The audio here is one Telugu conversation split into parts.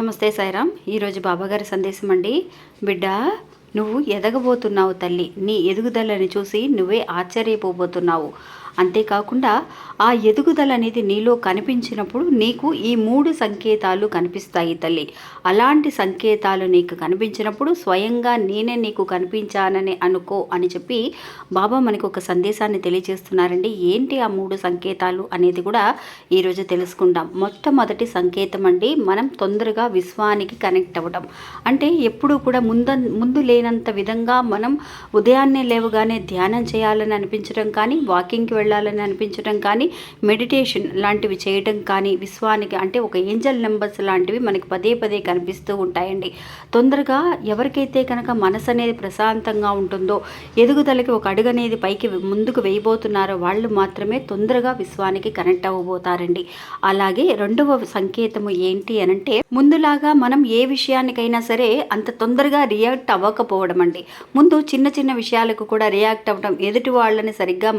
నమస్తే సాయిరామ్. ఈరోజు బాబాగారి సందేశం అండి. బిడ్డ నువ్వు ఎదగబోతున్నావు తల్లి. నీ ఎదుగుదలని చూసి నువ్వే ఆశ్చర్యపోబోతున్నావు. అంతేకాకుండా ఆ ఎదుగుదల అనేది నీలో కనిపించినప్పుడు నీకు ఈ మూడు సంకేతాలు కనిపిస్తాయి తల్లి. అలాంటి సంకేతాలు నీకు కనిపించినప్పుడు స్వయంగా నేనే నీకు కనిపించానని అనుకో అని చెప్పి బాబా మనకు ఒక సందేశాన్ని తెలియజేస్తున్నారండి. ఏంటి ఆ మూడు సంకేతాలు అనేది కూడా ఈరోజు తెలుసుకుందాం. మొట్టమొదటి సంకేతం అండి మనం తొందరగా విశ్వానికి కనెక్ట్ అవ్వడం అంటే ఎప్పుడు కూడా ముంద ముందు లేనంత విధంగా మనం ఉదయాన్నే లేవగానే ధ్యానం చేయాలని అనిపించడం కానీ వాకింగ్కి వెళ్ళాలని అనిపించడం కానీ మెడిటేషన్ లాంటివి చేయడం కానీ విశ్వానికి అంటే ఒక ఏంజల్ నెంబర్స్ లాంటివి మనకి పదే పదే కనిపిస్తూ ఉంటాయండి. తొందరగా ఎవరికైతే కనుక మనసు అనేది ప్రశాంతంగా ఉంటుందో ఎదుగుదలకి ఒక అడుగు అనేది పైకి ముందుకు వేయబోతున్నారో వాళ్ళు మాత్రమే తొందరగా విశ్వానికి కనెక్ట్ అవ్వబోతారండి. అలాగే రెండవ సంకేతము ఏంటి అనంటే ముందులాగా మనం ఏ విషయానికైనా సరే అంత తొందరగా రియాక్ట్ అవ్వకపోవడం అండి ముందు చిన్న చిన్న విషయాలకు కూడా రియాక్ట్ అవ్వడం ఎదుటి వాళ్ళని సరిగ్గా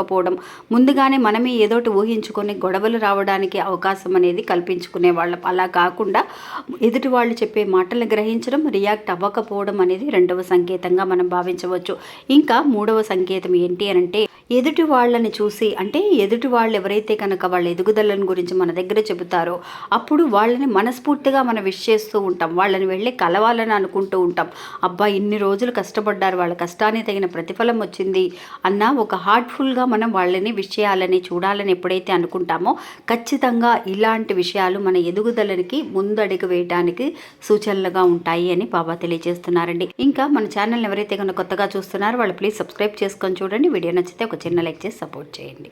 ఉండకపోవడం ముందుగానే మనమే ఏదోటి ఊహించుకొని గొడవలు రావడానికి అవకాశం అనేది కల్పించుకునే వాళ్ళం. అలా కాకుండా ఎదుటి వాళ్ళు చెప్పే మాటలను గ్రహించడం రియాక్ట్ అవ్వకపోవడం అనేది రెండవ సంకేతంగా మనం భావించవచ్చు. ఇంకా మూడవ సంకేతం ఏంటి అనంటే ఎదుటి వాళ్ళని చూసి అంటే ఎదుటి వాళ్ళు ఎవరైతే కనుక వాళ్ళ ఎదుగుదలను గురించి మన దగ్గర చెబుతారో అప్పుడు వాళ్ళని మనస్ఫూర్తిగా మనం విష్ చేస్తూ ఉంటాం. వాళ్ళని వెళ్ళి కలవాలని అనుకుంటూ ఉంటాం. అబ్బా ఇన్ని రోజులు కష్టపడ్డారు వాళ్ళ కష్టానికి తగిన ప్రతిఫలం వచ్చింది అన్న ఒక హార్ట్ఫుల్గా మనం వాళ్ళని విషయాలని చూడాలని ఎప్పుడైతే అనుకుంటామో ఖచ్చితంగా ఇలాంటి విషయాలు మన ఎదుగుదలకి ముందడుగు వేయడానికి సూచనలుగా ఉంటాయి అని బాబా తెలియజేస్తున్నారండి. ఇంకా మన ఛానల్ ఎవరైతే కనుక కొత్తగా చూస్తున్నారో వాళ్ళు ప్లీజ్ సబ్స్క్రైబ్ చేసుకొని చూడండి. వీడియో నచ్చితే ఒక చిన్న లైక్ చేసి సపోర్ట్ చేయండి.